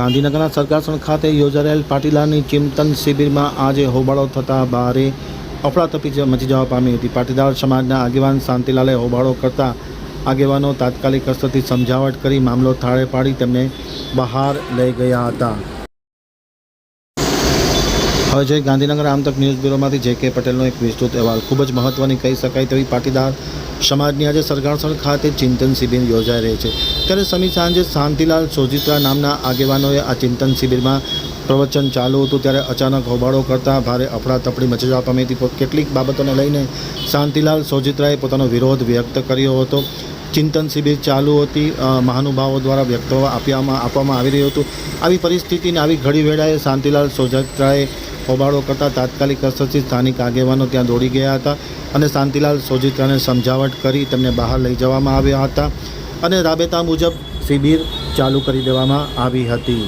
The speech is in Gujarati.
ગાંધીનગરના સરકારસણ ખાતે યોજાયેલ પાટીદારની ચિંતન શિબિરમાં આજે હોબાળો થતાં ભારે અફડાતફડી મચી જવા પામી હતી. પાટીદાર સમાજના આગેવાન શાંતિલાલે હોબાળો કરતા આગેવાનો તાત્કાલિક અસરથી સમજાવટ કરી મામલો થાળે પાડી તેમને બહાર લઈ ગયા હતા. હવે જોઈએ ગાંધીનગર આમતક ન્યૂઝ બ્યુરોમાંથી જે કે પટેલનો એક વિસ્તૃત અહેવાલ ખૂબ જ મહત્ત્વની કહી શકાય તેવી પાટીદાર સમાજની આજે સરગારસણ ખાતે ચિંતન શિબિર યોજાઈ રહી છે. ત્યારે સમી સાંજે શાંતિલાલ સોજિત્રા નામના આગેવાનોએ આ ચિંતન શિબિરમાં પ્રવચન ચાલુ હતું ત્યારે અચાનક હોબાળો કરતાં ભારે અફડાતફડી મચવા પામી હતી. કેટલીક બાબતોને લઈને શાંતિલાલ સોજિત્રાએ પોતાનો વિરોધ વ્યક્ત કર્યો હતો. ચિંતન શિબિર ચાલુ હતી મહાનુભાવો દ્વારા વ્યક્ત આપવામાં આપવામાં આવી રહ્યું હતું. આવી પરિસ્થિતિને આવી ઘડી વેળાએ શાંતિલાલ સોજત્રાએ હોબાળો કરતાં તાત્કાલિક અસરથી સ્થાનિક આગેવાનો ત્યાં દોડી ગયા હતા અને શાંતિલાલ સોજિત્રાને સમજાવટ કરી તેમને બહાર લઈ જવામાં આવ્યા હતા અને રાબેતા મુજબ શિબિર ચાલુ કરી દેવામાં આવી હતી.